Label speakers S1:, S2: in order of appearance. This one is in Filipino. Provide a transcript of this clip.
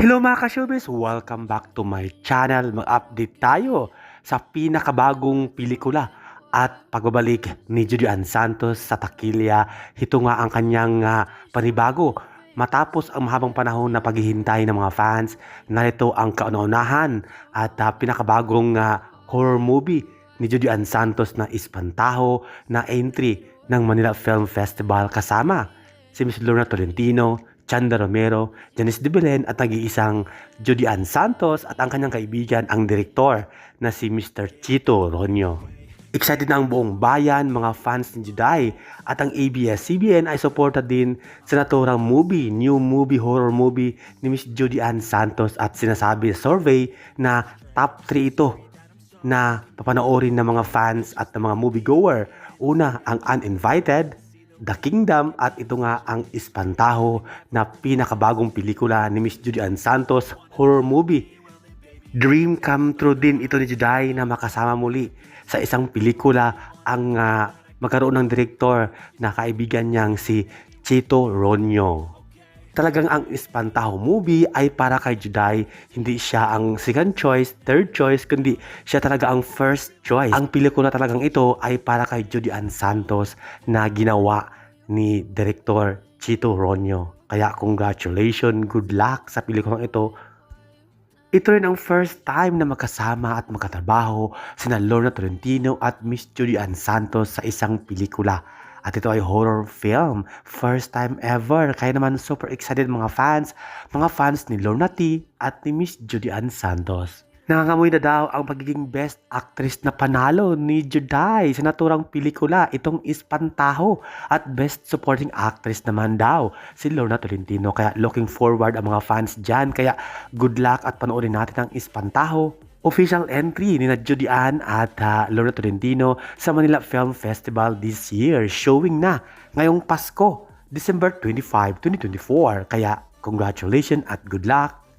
S1: Hello mga ka-showbiz! Welcome back to my channel. Mag-update tayo sa pinakabagong pelikula at pagbabalik ni Judy Ann Santos sa Takilya. Ito nga ang kanyang ah, panibago. Matapos ang mahabang panahon na paghihintay ng mga fans, narito ang kauna-unahan at ah, pinakabagong ah, horror movie ni Judy Ann Santos na Espantaho na entry ng Manila Film Festival kasama si Miss Lorna Tolentino, Chanda Romero, Janice de Belen at nag-iisang Judy Ann Santos at ang kanyang kaibigan ang direktor na si Mr. Chito Ronyo. Excited na ang buong bayan, mga fans ni Juday at ang ABS-CBN ay suporta din sa naturang movie, new movie, horror movie ni Miss Judy Ann Santos at sinasabi sa survey na top 3 ito na papanoorin ng mga fans at ng mga moviegoer. Una, ang Uninvited, The Kingdom at ito nga ang Espantaho na pinakabagong pelikula ni Miss Judy Santos horror movie. Dream come true din ito ni Juday na makasama muli sa isang pelikula ang ah, magkaroon ng direktor na kaibigan niyang si Chito Ronyo. Talagang ang Espantaho movie ay para kay Juday, hindi siya ang second choice, third choice, kundi siya talaga ang first choice. Ang pelikula talagang ito ay para kay Judy Ann Santos na ginawa ni Director Chito Ronyo. Kaya congratulations, good luck sa pelikulang ito. Ito rin ang first time na magkasama at magkatrabaho sina Lorna Tolentino at Miss Judy Ann Santos sa isang pelikula. At ito ay horror film. First time ever. Kaya naman super excited mga fans. Mga fans ni Lorna T at ni Miss Judy Ann Santos. Nangangamoy na daw ang pagiging best actress na panalo ni Juday sa naturang pelikula itong Espantaho at best supporting actress naman daw si Lorna Tolentino kaya looking forward ang mga fans dyan kaya good luck at panoorin natin ang Espantaho official entry ni na Judy Ann at ah, Lorna Tolentino sa Manila Film Festival this year showing na ngayong Pasko December 25, 2024 kaya congratulations at good luck